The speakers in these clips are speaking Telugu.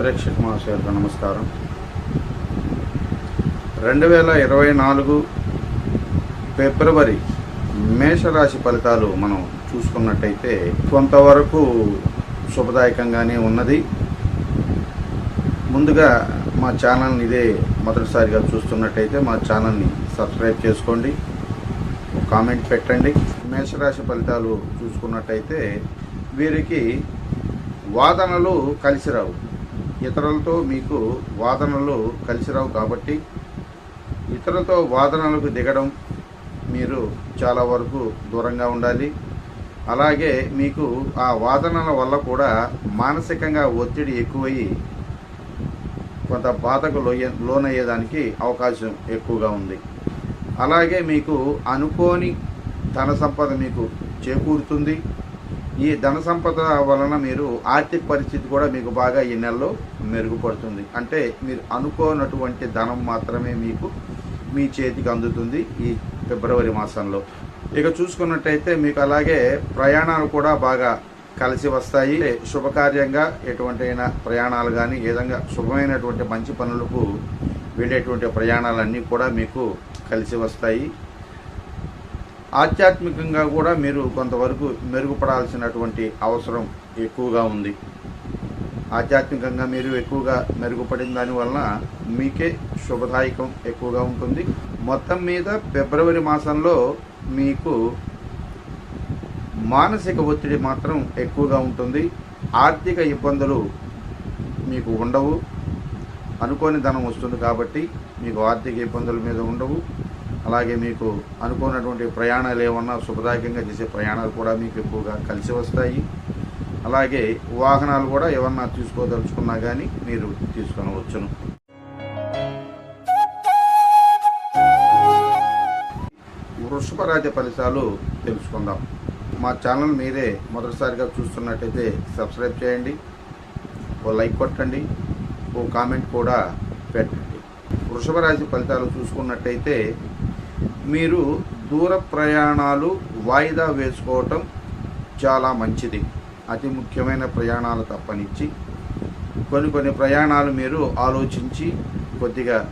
ప్రేక్షక మహాశయులకు నమస్కారం. రెండు వేల ఇరవై నాలుగు ఫిబ్రవరి మేషరాశి ఫలితాలు మనం చూసుకున్నట్టయితే కొంతవరకు శుభదాయకంగానే ఉన్నది. ముందుగా మా ఛానల్ని ఇదే మొదటిసారిగా చూస్తున్నట్టయితే మా ఛానల్ని సబ్స్క్రైబ్ చేసుకోండి. కామెంట్ పెట్టండి. మేషరాశి ఫలితాలు చూసుకున్నట్టయితే వీరికి వాదనలు కలిసి రావు. ఇతరులతో మీకు వాదనలు కలిసి రావు కాబట్టి ఇతరులతో వాదనలకు దిగడం మీరు చాలా వరకు దూరంగా ఉండాలి. అలాగే మీకు ఆ వాదనల వల్ల కూడా మానసికంగా ఒత్తిడి ఎక్కువయ్యి కొంత బాధకు లోయ లోనయ్యేదానికి అవకాశం ఎక్కువగా ఉంది. అలాగే మీకు అనుకోని ధన సంపద మీకు చేకూరుతుంది. ఈ ధన సంపద వలన మీరు ఆర్థిక పరిస్థితి కూడా మీకు బాగా ఈ నెలలో మెరుగుపడుతుంది. అంటే మీరు అనుకోనటువంటి ధనం మాత్రమే మీకు మీ చేతికి అందుతుంది ఈ ఫిబ్రవరి మాసంలో. ఇక చూసుకున్నట్టయితే మీకు అలాగే ప్రయాణాలు కూడా బాగా కలిసి వస్తాయి. శుభకార్యంగా ఎటువంటి అయినా ప్రయాణాలు కానీ ఏదంగా శుభమైనటువంటి మంచి పనులకు వెళ్ళేటువంటి ప్రయాణాలన్నీ కూడా మీకు కలిసి వస్తాయి. ఆధ్యాత్మికంగా కూడా మీరు కొంతవరకు మెరుగుపడాల్సినటువంటి అవసరం ఎక్కువగా ఉంది. ఆధ్యాత్మికంగా మీరు ఎక్కువగా మెరుగుపడిన దానివలన మీకే శుభదాయకం ఎక్కువగా ఉంటుంది. మొత్తం మీద ఫిబ్రవరి మాసంలో మీకు మానసిక ఒత్తిడి మాత్రం ఎక్కువగా ఉంటుంది. ఆర్థిక ఇబ్బందులు మీకు ఉండవు. అనుకోని ధనం వస్తుంది కాబట్టి మీకు ఆర్థిక ఇబ్బందుల మీద ఉండవు. అలాగే మీకు అనుకున్నటువంటి ప్రయాణాలు ఏమన్నా శుభదాయకంగా చేసే ప్రయాణాలు కూడా మీకు ఎక్కువగా కలిసి వస్తాయి. అలాగే వాహనాలు కూడా ఏమన్నా తీసుకోదలుచుకున్నా కానీ మీరు తీసుకొనవచ్చును. వృషభ రాజ ఫలితాలు తెలుసుకుందాం. మా ఛానల్ మీరే మొదటిసారిగా చూస్తున్నట్టయితే సబ్స్క్రైబ్ చేయండి. ఓ లైక్ కొట్టండి. ఓ కామెంట్ కూడా పెట్టండి. వృషభ రాశి ఫలితాలు చూసుకున్నట్టయితే మీరు దూర ప్రయాణాలు వాయిదా వేసుకోవటం చాలా మంచిది. అతి ముఖ్యమైన ప్రయాణాలు తప్పనిచ్చి. కొన్ని కొన్ని ప్రయాణాలు మీరు ఆలోచించి కొద్దిగా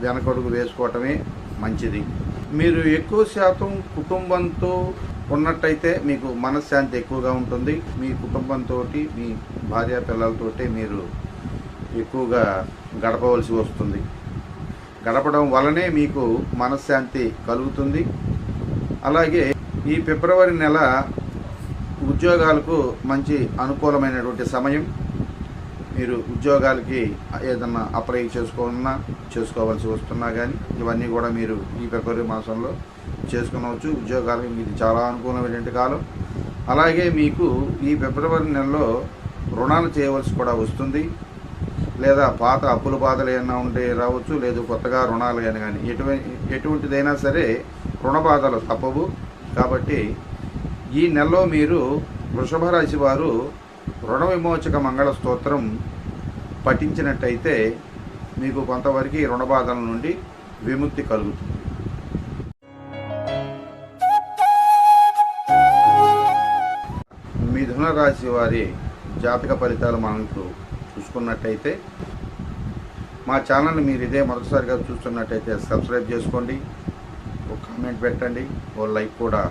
వెనకడుగు వేసుకోవటమే మంచిది. మీరు ఎక్కువ శాతం కుటుంబంతో ఉన్నట్టయితే మీకు మనశ్శాంతి ఎక్కువగా ఉంటుంది. మీ కుటుంబంతో మీ భార్య పిల్లలతోటి మీరు ఎక్కువగా గడపవలసి వస్తుంది. గడపడం వలనే మీకు మనశ్శాంతి కలుగుతుంది. అలాగే ఈ ఫిబ్రవరి నెల ఉద్యోగాలకు మంచి అనుకూలమైనటువంటి సమయం. మీరు ఉద్యోగాలకి ఏదన్నా అప్లై చేసుకున్నా చేసుకోవాల్సి వస్తున్నా కానీ ఇవన్నీ కూడా మీరు ఈ ఫిబ్రవరి మాసంలో చేసుకునవచ్చు. ఉద్యోగాలకి మీకు చాలా అనుకూలమైనటువంటి కాలం. అలాగే మీకు ఈ ఫిబ్రవరి నెలలో రుణాలు చేయవలసి కూడా వస్తుంది. లేదా పాత అప్పుల బాధలు ఏమైనా ఉంటే రావచ్చు లేదు కొత్తగా రుణాలు కానీ కానీ ఎటువంటి ఎటువంటిదైనా సరే రుణ బాధలు తప్పవు. కాబట్టి ఈ నెలలో మీరు వృషభ రాశి వారు రుణ విమోచక మంగళ స్తోత్రం పఠించినట్టయితే మీకు కొంతవరకు ఈ రుణ బాధల నుండి విముక్తి కలుగుతుంది. మిథున రాశి వారి జాతక ఫలితాలు మనకు చూసుకున్నట్టయితే మా ఛానల్ని మీరు ఇదే మొదటిసారిగా చూస్తున్నట్టయితే సబ్స్క్రైబ్ చేసుకోండి. ఒక కామెంట్ పెట్టండి. ఓ లైక్ కూడా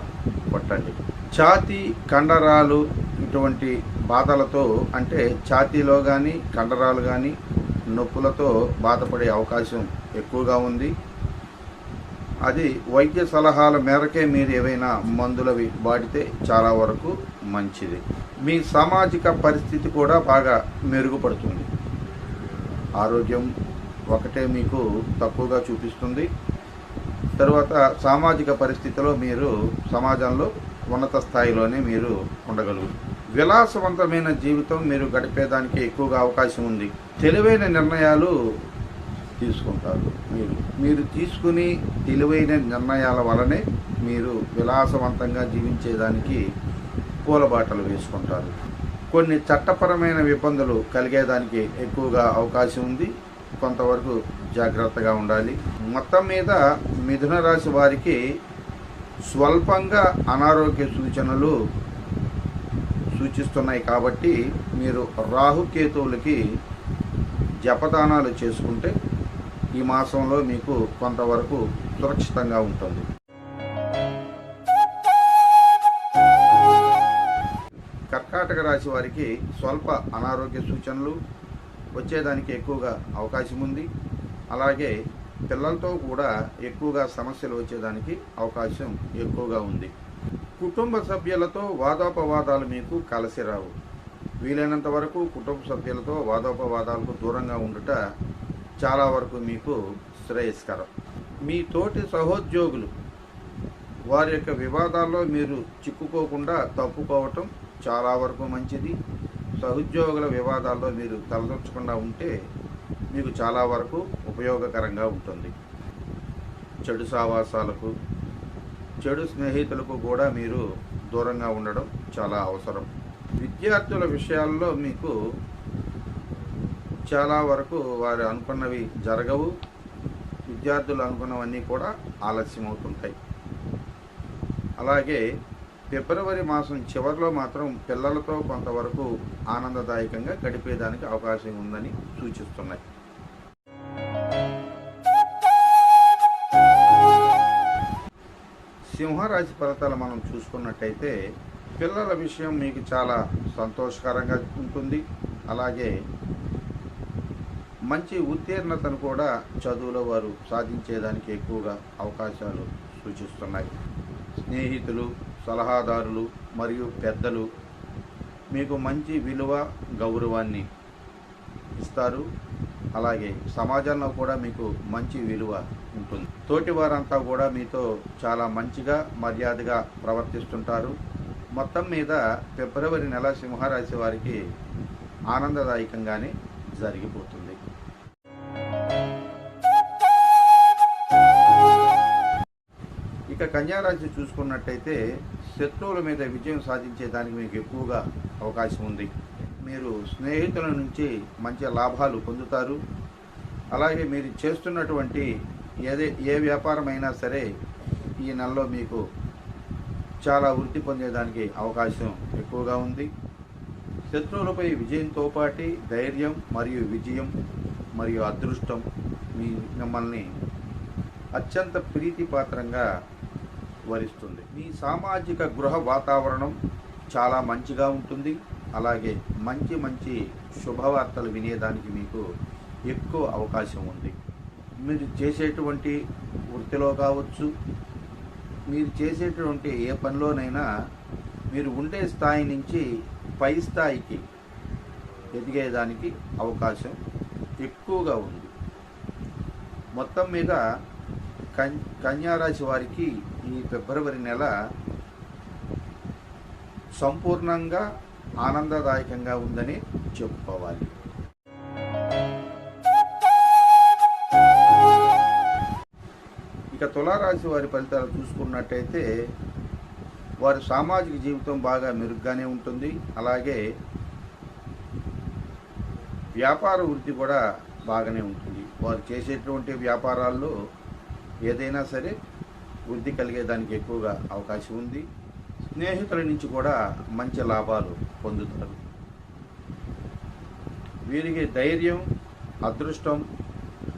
కొట్టండి. ఛాతీ కండరాలు ఇటువంటి బాధలతో అంటే ఛాతీలో కానీ కండరాలు కానీ నొప్పులతో బాధపడే అవకాశం ఎక్కువగా ఉంది. అది వైద్య సలహాల మేరకే మీరు ఏవైనా మందులవి వాడితే చాలా వరకు మంచిది. మీ సామాజిక పరిస్థితి కూడా బాగా మెరుగుపడుతుంది. ఆరోగ్యం ఒకటే మీకు తక్కువగా చూపిస్తుంది. తర్వాత సామాజిక పరిస్థితిలో మీరు సమాజంలో ఉన్నత స్థాయిలోనే మీరు ఉండగలుగుతారు విలాసవంతమైన జీవితం మీరు గడిపేదానికి ఎక్కువగా అవకాశం ఉంది. తెలివైన నిర్ణయాలు తీసుకుంటారు మీరు. మీరు తీసుకుని తెలివైన నిర్ణయాల వలనే మీరు విలాసవంతంగా జీవించేదానికి పూలబాటలు వేసుకుంటారు. కొన్ని చట్టపరమైన ఇబ్బందులు కలిగేదానికి ఎక్కువగా అవకాశం ఉంది. కొంతవరకు జాగ్రత్తగా ఉండాలి. మొత్తం మీద మిథున రాశి వారికి స్వల్పంగా అనారోగ్య సూచనలు సూచిస్తున్నాయి కాబట్టి మీరు రాహుకేతువులకి జపదానాలు చేసుకుంటే ఈ మాసంలో మీకు కొంతవరకు సురక్షితంగా ఉంటుంది. రాశి వారికి స్వల్ప అనారోగ్య సూచనలు వచ్చేదానికి ఎక్కువగా అవకాశం ఉంది. అలాగే పిల్లలతో కూడా ఎక్కువగా సమస్యలు వచ్చేదానికి అవకాశం ఎక్కువగా ఉంది. కుటుంబ సభ్యులతో వాదోపవాదాలు మీకు కలిసి రావు. వీలైనంత వరకు కుటుంబ సభ్యులతో వాదోపవాదాలకు దూరంగా ఉండుట చాలా వరకు మీకు శ్రేయస్కరం. మీ తోటి సహోద్యోగులు వారి యొక్క వివాదాల్లో మీరు చిక్కుకోకుండా తప్పుకోవటం చాలా వరకు మంచిది. సహోద్యోగుల వివాదాల్లో మీరు తలదొచ్చకుండా ఉంటే మీకు చాలా వరకు ఉపయోగకరంగా ఉంటుంది. చెడు సావాసాలకు చెడు స్నేహితులకు కూడా మీరు దూరంగా ఉండడం చాలా అవసరం. విద్యార్థుల విషయాల్లో మీకు చాలా వరకు వారు అనుకున్నవి జరగవు. విద్యార్థులు అనుకున్నవన్నీ కూడా ఆలస్యం అవుతుంటాయి అలాగే ఫిబ్రవరి మాసం చివరిలో మాత్రం పిల్లలతో కొంతవరకు ఆనందదాయకంగా గడిపేదానికి అవకాశం ఉందని సూచిస్తున్నాయి. సింహరాశి ఫలితాలు మనం చూసుకున్నట్టయితే పిల్లల విషయం మీకు చాలా సంతోషకరంగా ఉంటుంది. అలాగే మంచి ఉత్తీర్ణతను కూడా చదువులో వారు సాధించేదానికి ఎక్కువగా అవకాశాలు సూచిస్తున్నాయి. స్నేహితులు సలహాదారులు మరియు పెద్దలు మీకు మంచి విలువ గౌరవాన్ని ఇస్తారు. అలాగే సమాజంలో కూడా మీకు మంచి విలువ ఉంటుంది. తోటి వారంతా కూడా మీతో చాలా మంచిగా మర్యాదగా ప్రవర్తిస్తుంటారు. మొత్తం మీద ఫిబ్రవరి నెల సింహరాశి వారికి ఆనందదాయకంగానే జరిగిపోతుంది. కన్యారాశి చూసుకున్నట్టయితే శత్రువుల మీద విజయం సాధించేదానికి మీకు ఎక్కువగా అవకాశం ఉంది. మీరు స్నేహితుల నుంచి మంచి లాభాలు పొందుతారు. అలాగే మీరు చేస్తున్నటువంటి ఏదే ఏ వ్యాపారమైనా సరే ఈ నెలలో మీకు చాలా వృద్ధి పొందేదానికి అవకాశం ఎక్కువగా ఉంది. శత్రువులపై విజయంతో పాటి ధైర్యం మరియు విజయం మరియు అదృష్టం మీ మిమ్మల్ని అత్యంత ప్రీతిపాత్రంగా వరిస్తుంది. మీ సామాజిక గృహ వాతావరణం చాలా మంచిగా ఉంటుంది. అలాగే మంచి మంచి శుభవార్తలు వినేదానికి మీకు ఎక్కువ అవకాశం ఉంది. మీరు చేసేటువంటి వృత్తిలో కావచ్చు మీరు చేసేటువంటి ఏ పనిలోనైనా మీరు ఉండే స్థాయి నుంచి పై స్థాయికి ఎదిగేదానికి అవకాశం ఎక్కువగా ఉంది. మొత్తం మీద కన్ కన్యారాశి వారికి ఈ ఫిబ్రవరి నెల సంపూర్ణంగా ఆనందదాయకంగా ఉందని చెప్పుకోవాలి. ఇక తులారాశి వారి ఫలితాలు చూసుకున్నట్టయితే వారి సామాజిక జీవితం బాగా మెరుగ్గానే ఉంటుంది. అలాగే వ్యాపార వృద్ధి కూడా బాగానే ఉంటుంది. వారు చేసేటువంటి వ్యాపారాల్లో ఏదైనా సరే వృద్ధి కలిగేదానికి ఎక్కువగా అవకాశం ఉంది. స్నేహితుల నుంచి కూడా మంచి లాభాలు పొందుతారు. వీరికి ధైర్యం అదృష్టం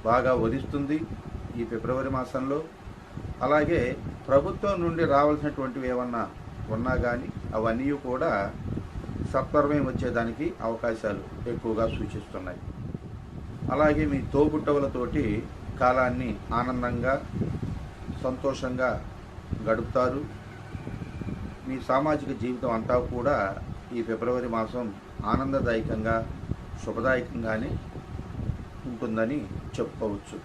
బాగా వరిస్తుంది ఈ ఫిబ్రవరి మాసంలో. అలాగే ప్రభుత్వం నుండి రావాల్సినటువంటివి ఏమన్నా ఉన్నా కానీ అవన్నీ కూడా సత్వరమే వచ్చేదానికి అవకాశాలు ఎక్కువగా సూచిస్తున్నాయి. అలాగే మీ తోబుట్టవులతోటి కాలాన్ని ఆనందంగా సంతోషంగా గడుపుతారు. మీ సామాజిక జీవితం అంతా కూడా ఈ ఫిబ్రవరి మాసం ఆనందదాయకంగా శుభదాయకంగానే ఉంటుందని చెప్పుకోవచ్చు.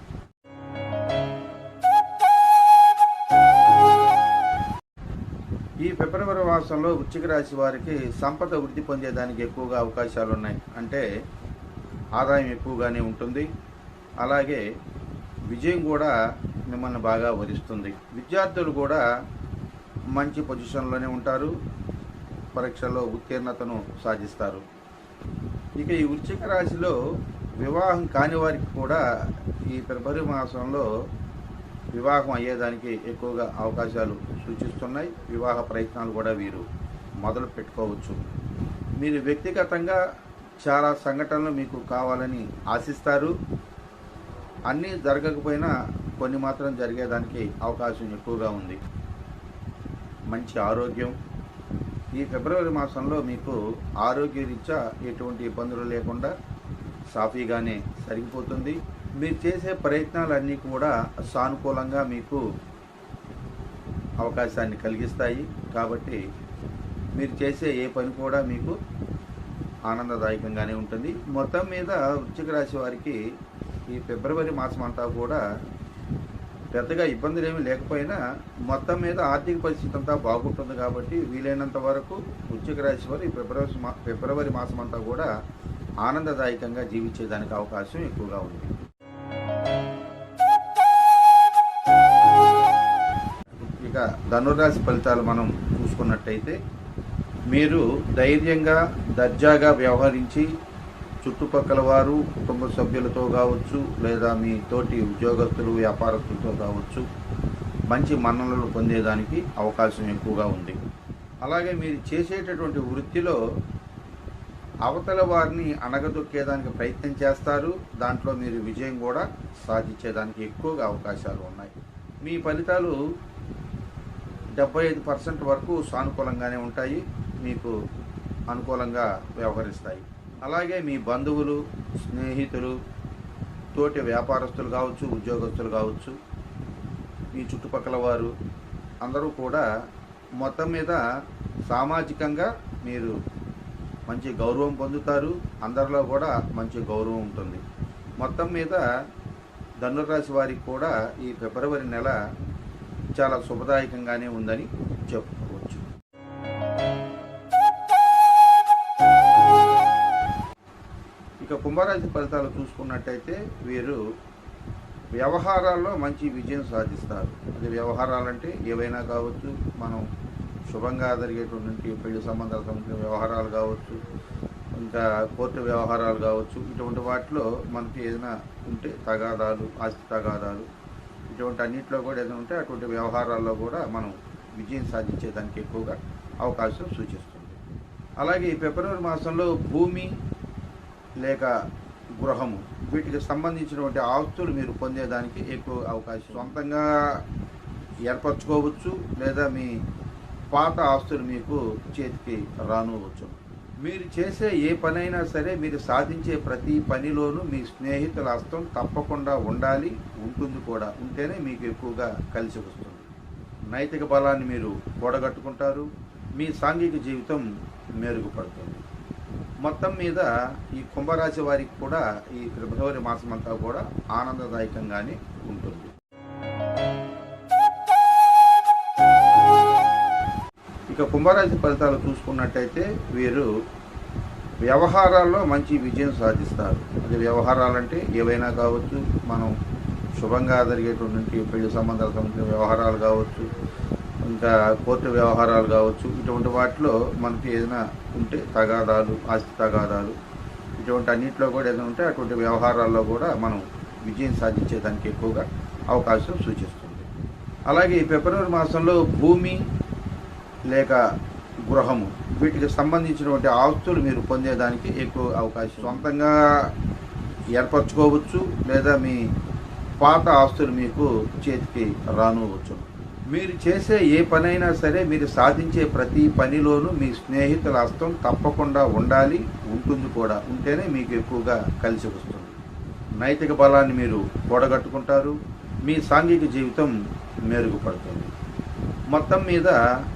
ఈ ఫిబ్రవరి మాసంలో వృశ్చిక రాశి వారికి సంపద వృద్ధి పొందేదానికి ఎక్కువగా అవకాశాలు ఉన్నాయి అంటే ఆదాయం ఎక్కువగానే ఉంటుంది. అలాగే విజయం కూడా మిమ్మల్ని బాగా వరిస్తుంది విద్యార్థులు కూడా మంచి పొజిషన్లోనే ఉంటారు. పరీక్షల్లో ఉత్తీర్ణతను సాధిస్తారు. ఇక ఈ వృశ్చిక రాశిలో వివాహం కాని వారికి కూడా ఈ ఫిబ్రవరి మాసంలో వివాహం అయ్యేదానికి ఎక్కువగా అవకాశాలు సూచిస్తున్నాయి. వివాహ ప్రయత్నాలు కూడా వీరు మొదలు పెట్టుకోవచ్చు. మీరు వ్యక్తిగతంగా చాలా సంఘటనలు మీకు కావాలని ఆశిస్తారు. అన్నీ జరగకపోయినా కొన్ని మాత్రం జరిగేదానికి అవకాశం ఎక్కువగా ఉంది. మంచి ఆరోగ్యం. ఈ ఫిబ్రవరి మాసంలో మీకు ఆరోగ్యరీత్యా ఎటువంటి ఇబ్బందులు లేకుండా సాఫీగానే సరిగిపోతుంది. మీరు చేసే ప్రయత్నాలన్నీ కూడా సానుకూలంగా మీకు అవకాశాన్ని కలిగిస్తాయి. కాబట్టి మీరు చేసే ఏ పని కూడా మీకు ఆనందదాయకంగానే ఉంటుంది. మొత్తం మీద వృశ్చిక రాశి వారికి ఈ ఫిబ్రవరి మాసం అంతా కూడా పెద్దగా ఇబ్బందులు ఏమీ లేకపోయినా మొత్తం మీద ఆర్థిక పరిస్థితి అంతా బాగుంటుంది కాబట్టి వీలైనంత వరకు వృశ్చిక రాశి వారు ఈ ఫిబ్రవరి మా ఫిబ్రవరి మాసం అంతా కూడా ఆనందదాయకంగా జీవించేదానికి అవకాశం ఎక్కువగా ఉంది. ఇక ధనురాశి ఫలితాలు మనం చూసుకున్నట్టయితే మీరు ధైర్యంగా దర్జాగా వ్యవహరించి చుట్టుపక్కల వారు కుటుంబ సభ్యులతో కావచ్చు లేదా మీ తోటి ఉద్యోగస్తులు వ్యాపారస్తులతో కావచ్చు మంచి మన్ననలు పొందేదానికి అవకాశం ఎక్కువగా ఉంది. అలాగే మీరు చేసేటటువంటి వృత్తిలో అవతల వారిని అణగదొక్కేదానికి ప్రయత్నం చేస్తారు. దాంట్లో మీరు విజయం కూడా సాధించేదానికి ఎక్కువగా అవకాశాలు ఉన్నాయి. మీ ఫలితాలు డెబ్బై ఐదు పర్సెంట్ వరకు సానుకూలంగానే ఉంటాయి. మీకు అనుకూలంగా వ్యవహరిస్తాయి. అలాగే మీ బంధువులు స్నేహితులు తోటి వ్యాపారస్తులు కావచ్చు ఉద్యోగస్తులు కావచ్చు మీ చుట్టుపక్కల వారు అందరూ కూడా మొత్తం మీద సామాజికంగా మీరు మంచి గౌరవం పొందుతారు. అందరిలో కూడా మంచి గౌరవం ఉంటుంది. మొత్తం మీద ధనురాశి వారికి కూడా ఈ ఫిబ్రవరి నెల చాలా శుభదాయకంగానే ఉందని చెప్పు. కుంభరాశి ఫలితాలు చూసుకున్నట్టయితే వీరు వ్యవహారాల్లో మంచి విజయం సాధిస్తారు. అది వ్యవహారాలంటే ఏవైనా కావచ్చు మనం శుభంగా జరిగేటువంటి పెళ్ళి సంబంధాలు సంబంధించిన వ్యవహారాలు కావచ్చు ఇంకా కోర్టు వ్యవహారాలు కావచ్చు ఇటువంటి వాటిలో మనకి ఏదైనా ఉంటే తగాదాలు ఆస్తి తగాదాలు ఇటువంటి అన్నింటిలో కూడా ఏదైనా ఉంటే అటువంటి వ్యవహారాల్లో కూడా మనం విజయం సాధించేదానికి ఎక్కువగా అవకాశం సూచిస్తుంది. అలాగే ఈ ఫిబ్రవరి మాసంలో భూమి లేక గృహము. వీటికి సంబంధించినటువంటి ఆస్తులు మీరు పొందేదానికి ఎక్కువ అవకాశం. సొంతంగా ఏర్పరచుకోవచ్చు లేదా మీ పాత ఆస్తులు మీకు చేతికి రానువచ్చు. మీరు చేసే ఏ పనైనా సరే మీరు సాధించే ప్రతి పనిలోనూ మీ స్నేహితుల హస్తం తప్పకుండా ఉండాలి ఉంటుంది కూడా. ఉంటేనే మీకు ఎక్కువగా కలిసి వస్తుంది. నైతిక బలాన్ని మీరు కూడగట్టుకుంటారు. మీ సాంఘిక జీవితం మెరుగుపడుతుంది. మొత్తం మీద ఈ కుంభరాశి వారికి కూడా ఈ ఫిబ్రవరి మాసం అంతా కూడా ఆనందదాయకంగానే ఉంటుంది. ఇక కుంభరాశి ఫలితాలు చూసుకున్నట్టయితే వీరు వ్యవహారాల్లో మంచి విజయం సాధిస్తారు. అది వ్యవహారాలంటే ఏవైనా కావచ్చు మనం శుభంగా జరిగేటువంటి పెళ్ళి సంబంధాలు సంబంధించిన వ్యవహారాలు కావచ్చు ఇంకా కోర్టు వ్యవహారాలు కావచ్చు ఇటువంటి వాటిలో మనకి ఏదైనా ఉంటే తగాదాలు ఆస్తి తగాదాలు ఇటువంటి అన్నింటిలో కూడా ఏదైనా ఉంటే అటువంటి వ్యవహారాల్లో కూడా మనం విజయం సాధించేదానికి ఎక్కువగా అవకాశం సూచిస్తుంది. అలాగే ఈ ఫిబ్రవరి మాసంలో భూమి లేక గృహము వీటికి సంబంధించినటువంటి ఆస్తులు మీరు పొందేదానికి ఎక్కువ అవకాశం. సొంతంగా ఏర్పరచుకోవచ్చు లేదా మీ పాత ఆస్తులు మీకు చేతికి రానువచ్చు మీరు చేసే ఏ పనైనా సరే మీరు సాధించే ప్రతి పనిలోనూ మీ స్నేహితుల హస్తం తప్పకుండా ఉండాలి ఉంటుంది కూడా. ఉంటేనే మీకు ఎక్కువగా కలిసి వస్తుంది. నైతిక బలాన్ని మీరు కూడగట్టుకుంటారు మీ సాంఘిక జీవితం మెరుగుపడుతుంది. మొత్తం మీద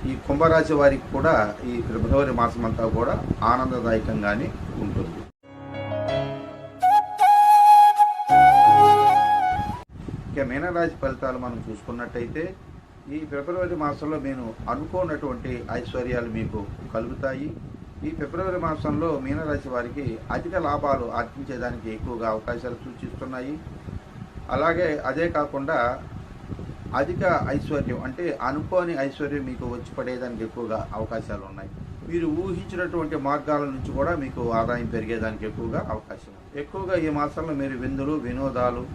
ఈ కుంభరాశి వారికి కూడా ఈ ఫిబ్రవరి మాసం అంతా కూడా ఆనందదాయకంగానే ఉంటుంది. ఇక మీనరాశి ఫలితాలు మనం చూసుకున్నట్టయితే ఈ ఫిబ్రవరి మాసంలో నేను అనుకోనటువంటి ఐశ్వర్యాలు మీకు కలుగుతాయి. ఈ ఫిబ్రవరి మాసంలో మీనరాశి వారికి అధిక లాభాలు ఆర్జించేదానికి ఎక్కువగా అవకాశాలు సూచిస్తున్నాయి. అలాగే అదే కాకుండా అధిక ఐశ్వర్యం అంటే అనుకోని ఐశ్వర్యం మీకు వచ్చి పడేదానికి ఎక్కువగా అవకాశాలు ఉన్నాయి. మీరు ఊహించినటువంటి మార్గాల నుంచి కూడా మీకు ఆదాయం పెరిగేదానికి ఎక్కువగా అవకాశం ఉంది. ఎక్కువగా ఈ మాసంలో మీరు విందులు వినోదాలు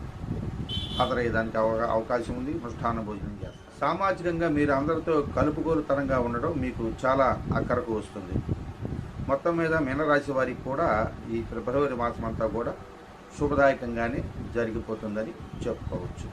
హాజరయ్యేదానికి అవకాశం ఉంది. మృష్టాన్న భోజనం చేస్తారు. సామాజికంగా మీరు అందరితో కలుపుగోలుతనంగా ఉండడం మీకు చాలా అక్కరకు వస్తుంది. మొత్తం మీద మీనరాశి వారికి కూడా ఈ ఫిబ్రవరి మాసం అంతా కూడా శుభదాయకంగానే జరిగిపోతుందని చెప్పుకోవచ్చు.